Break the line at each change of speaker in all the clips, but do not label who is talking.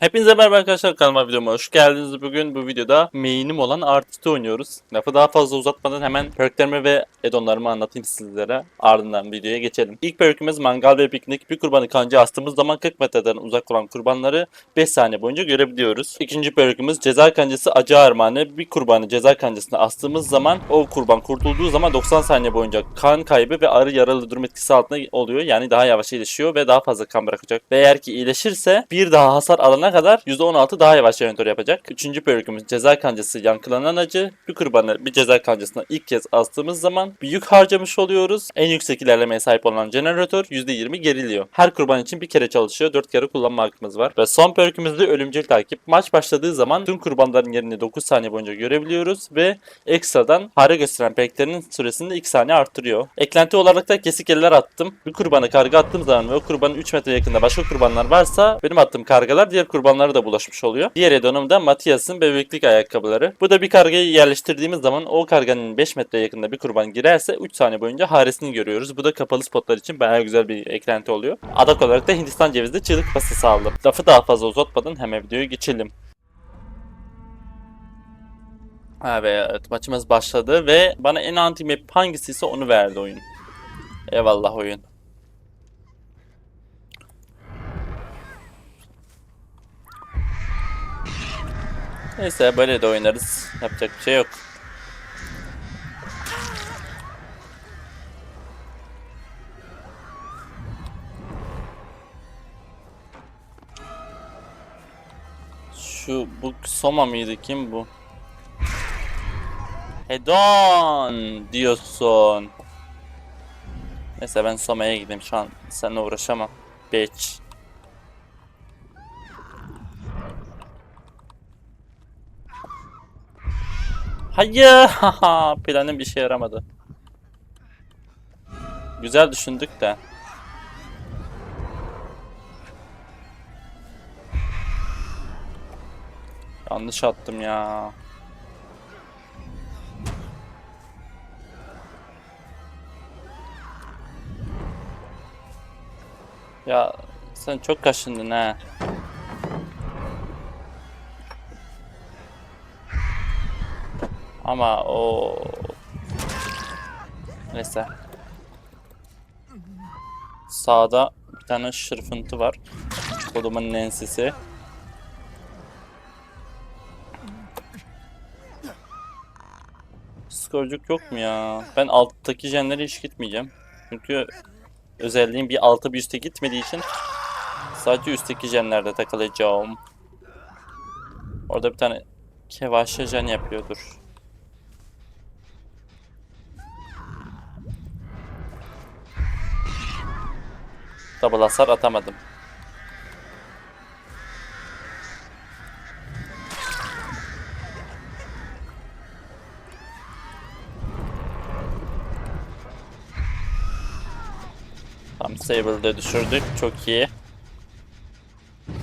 Hepinize merhaba arkadaşlar kanalıma videoma hoş geldiniz. Bugün bu videoda main'im olan Artist'i oynuyoruz. Lafı daha fazla uzatmadan hemen perklerimi ve edonlarımı anlatayım sizlere. Ardından videoya geçelim. İlk perkimiz mangal ve piknik. Bir kurbanı kanca astığımız zaman 40 metreden uzak olan kurbanları 5 saniye boyunca görebiliyoruz. İkinci perkimiz ceza kancası acı armağanı. Bir kurbanı ceza kancasına astığımız zaman o kurban kurtulduğu zaman 90 saniye boyunca kan kaybı ve arı yaralı durum etkisi altında oluyor. Yani daha yavaş iyileşiyor ve daha fazla kan bırakacak. Ve eğer ki iyileşirse bir daha hasar alana kadar %16 daha yavaş envanter yapacak. Üçüncü perkümüz ceza kancası yankılanan acı. Bir kurbanı bir ceza kancasına ilk kez astığımız zaman bir yük harcamış oluyoruz. En yüksek ilerlemeye sahip olan jeneratör %20 geriliyor. Her kurban için bir kere çalışıyor. 4 kere kullanma hakkımız var. Ve son perkümüz de ölümcül takip. Maç başladığı zaman tüm kurbanların yerini 9 saniye boyunca görebiliyoruz ve ekstradan fare gösteren perklerinin süresini de 2 saniye arttırıyor. Eklenti olarak da kesik eller attım. Bir kurbanı karga attığım zaman ve o kurbanın 3 metre yakında başka kurbanlar varsa benim attığım kargalar diğer kurbanlara da bulaşmış oluyor. Diğer edonum da Matias'ın bebeklik ayakkabıları. Bu da bir kargayı yerleştirdiğimiz zaman o karganın 5 metre yakında bir kurban girerse 3 saniye boyunca haresini görüyoruz. Bu da kapalı spotlar için bayağı güzel bir eklenti oluyor. Adak olarak da Hindistan cevizli çığlık pastası aldım. Lafı daha fazla uzatmadan hemen videoya geçelim. Evet maçımız başladı ve bana en anti map hangisiyse onu verdi oyun. Eyvallah oyun. Neyse böyle de oynarız. Yapacak bir şey yok. Şu bu Soma mıydı kim bu? Hedon diyorsun. Neyse ben Soma'ya gideyim şu an seninle uğraşamam. Bitch. Hayır. Planım bir şey yaramadı. Güzel düşündük de. Yanlış attım ya. Ya sen çok kaşındın ha. Ama o neyse. Sağda bir tane şırfıntı var. Kodumun nensisi. Skorcuk yok mu ya? Ben alttaki jenlere hiç gitmeyeceğim. Çünkü özelliğim bir alta bir üste gitmediği için sadece üstteki jenlerde takılacağım. Orada bir tane kevaşe jen yapıyordur. Double hasar atamadım. Tam Sable'ı düşürdük. Çok iyi.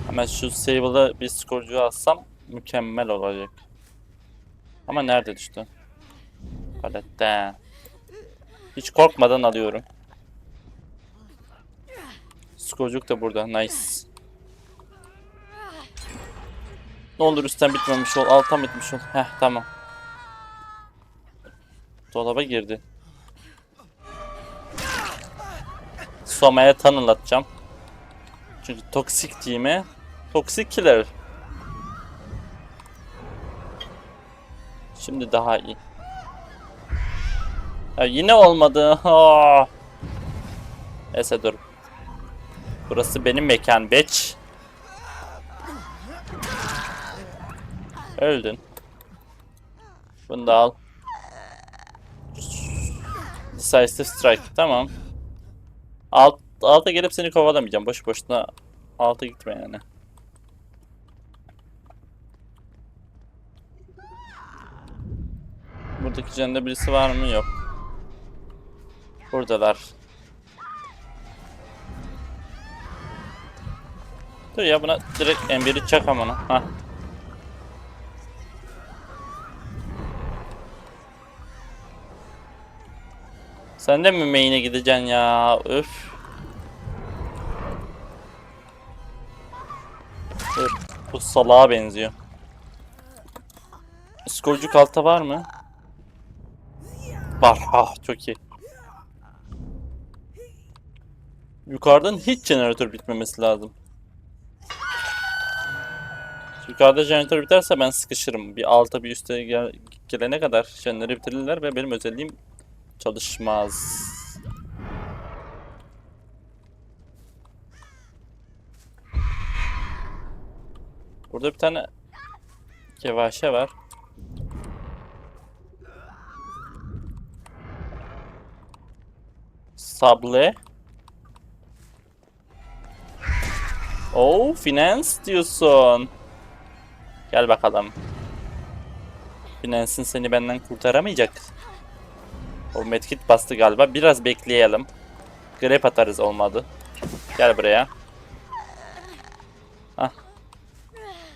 Hemen şu Sable'ı bir skorcu alsam mükemmel olacak. Ama nerede düştü? Palette. Hiç korkmadan alıyorum. Skorcuk da burada. Nice. Ne olur üstten bitmemiş ol. Alttan bitmiş ol. Heh tamam. Dolaba girdi. Soma'ya tanılatacağım. Çünkü toksik team'e toksik killer. Şimdi daha iyi. Ya yine olmadı. Ah. Neyse dur. Burası benim mekan bitch. Öldün. Bunu da al. Decisive strike. Tamam. Alt, alta gelip seni kovalamayacağım. Boş boşuna alta gitme yani. Buradaki cende birisi var mı? Yok. Buradalar. Dur ya buna direkt M1'i çak amına. Hah. Sen de mi main'e gideceksin ya? Öf. Dur. Bu salağa benziyor. Skorcu kalta var mı? Var. Ah çok iyi. Yukarıdan hiç jeneratör bitmemesi lazım. Yukarıda jeneratör biterse ben sıkışırım. Bir alta bir üste gel- gelene kadar jeneratörü bitirirler ve benim özelliğim çalışmaz. Burada bir tane kevaşe var. Sable. Oh, finance diyorsun. Gel bakalım. Finance'in seni benden kurtaramayacak. O medkit bastı galiba. Biraz bekleyelim. Grep atarız olmadı. Gel buraya. Hah.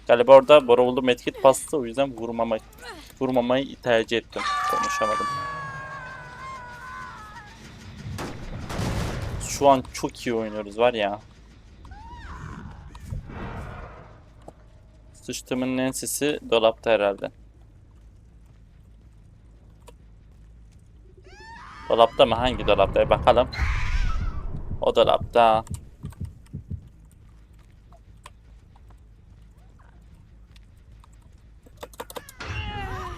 Galiba orada Borollu medkit bastı. O yüzden vurmamak, vurmamayı tercih ettim. Konuşamadım. Şu an çok iyi oynuyoruz var ya. Sıçtımın ensesi dolapta herhalde. Dolapta mı? Hangi dolapta? Bakalım. O dolapta.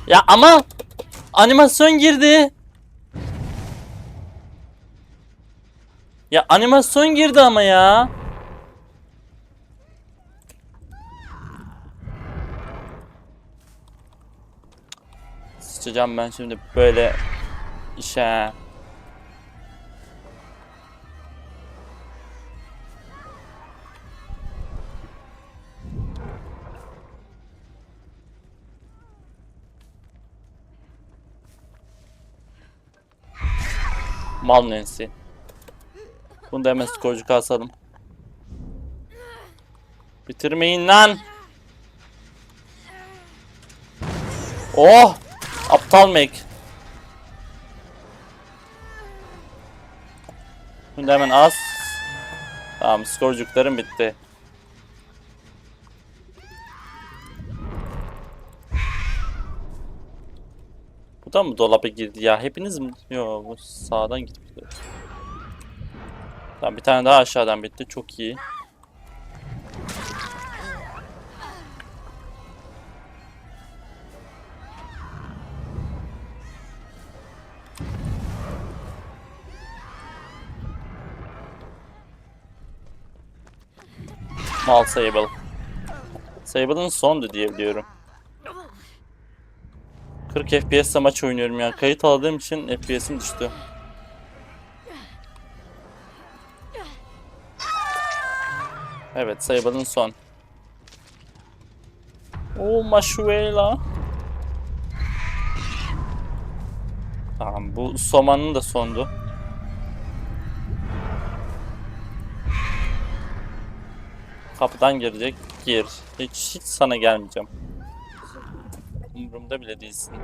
Ya ama animasyon girdi. Ya animasyon girdi ama ya. Sıçacağım ben şimdi böyle işe. Mal Nancy. Bunu da hemen skorcu asalım. Bitirmeyin lan. Oh! Aptal Mac. Da hemen az. Tamam skorcuklarım bitti. Bu da mı dolaba girdi ya? Hepiniz mi? Yo bu sağdan gitmiş. Tamam bir tane daha aşağıdan bitti. Çok iyi. Mal Sable. Sable'ın sondu diye biliyorum. 40 FPS'le maç oynuyorum ya. Kayıt aldığım için FPS'im düştü. Evet, Sable'ın son. Oo, Mashuela. Tamam, bu Soma'nın da sondu. Kapıdan girecek. Gir. Hiç, hiç sana gelmeyeceğim. Umurumda bile değilsin.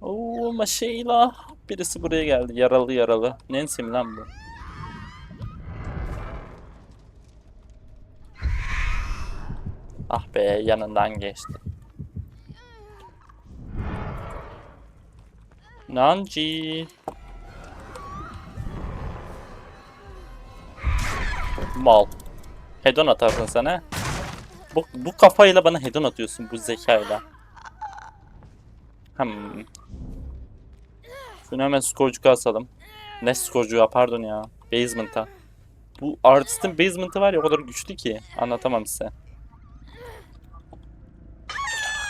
Oo maşeyla. Birisi buraya geldi. Yaralı yaralı. Nancy mi lan bu? Ah be yanından geçti. Nanci. Mal. Hedon atarsın he? Bu, bu kafayla bana hedon atıyorsun bu zekayla. Hmm. Şunu hemen skorcuğa asalım. Ne skorcuğa pardon ya. Basement'a. Bu artistin basement'ı var ya o kadar güçlü ki. Anlatamam size.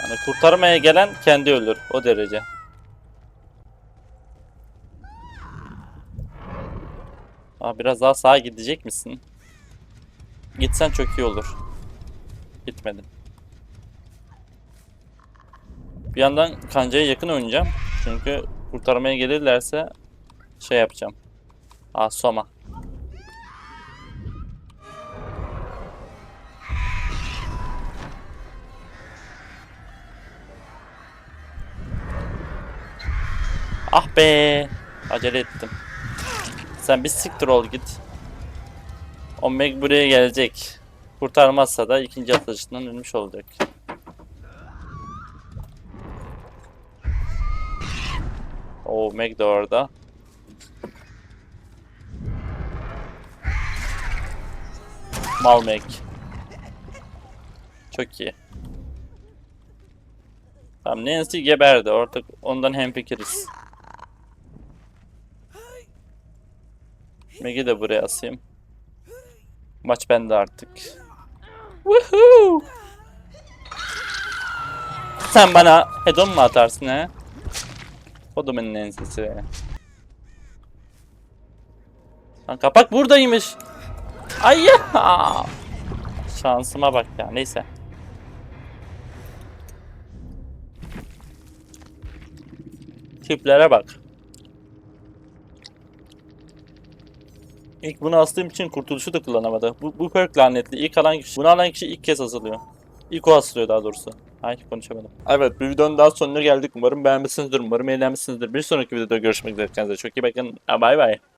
Yani kurtarmaya gelen kendi ölür. O derece. Aa, biraz daha sağa gidecek misin? Gitsen çok iyi olur. Gitmedin. Bir yandan kancaya yakın oynayacağım. Çünkü kurtarmaya gelirlerse şey yapacağım. Aa Soma. Ah be. Acele ettim. Sen bir siktir ol git. O Meg buraya gelecek. Kurtarmazsa da ikinci atışından ölmüş olacak. O Meg de orada. Mal Meg. Çok iyi. Tamam Nancy geberdi. Ortak ondan hemfikiriz. Meg'i de buraya asayım. Maç bende artık. Woohoo! Sen bana hedon mu atarsın he? Kodumun ensesi. Lan kapak buradaymış. Ay ya. Şansıma bak ya. Neyse. Tiplere bak. İlk bunu astığım için kurtuluşu da kullanamadı. Bu, bu perk lanetli. İlk alan kişi, bunu alan kişi ilk kez asılıyor. İlk o asılıyor daha doğrusu. Ay konuşamadım. Evet bir videonun daha sonuna geldik. Umarım beğenmişsinizdir. Umarım eğlenmişsinizdir. Bir sonraki videoda görüşmek üzere. Kendinize çok iyi bakın. Bay bay.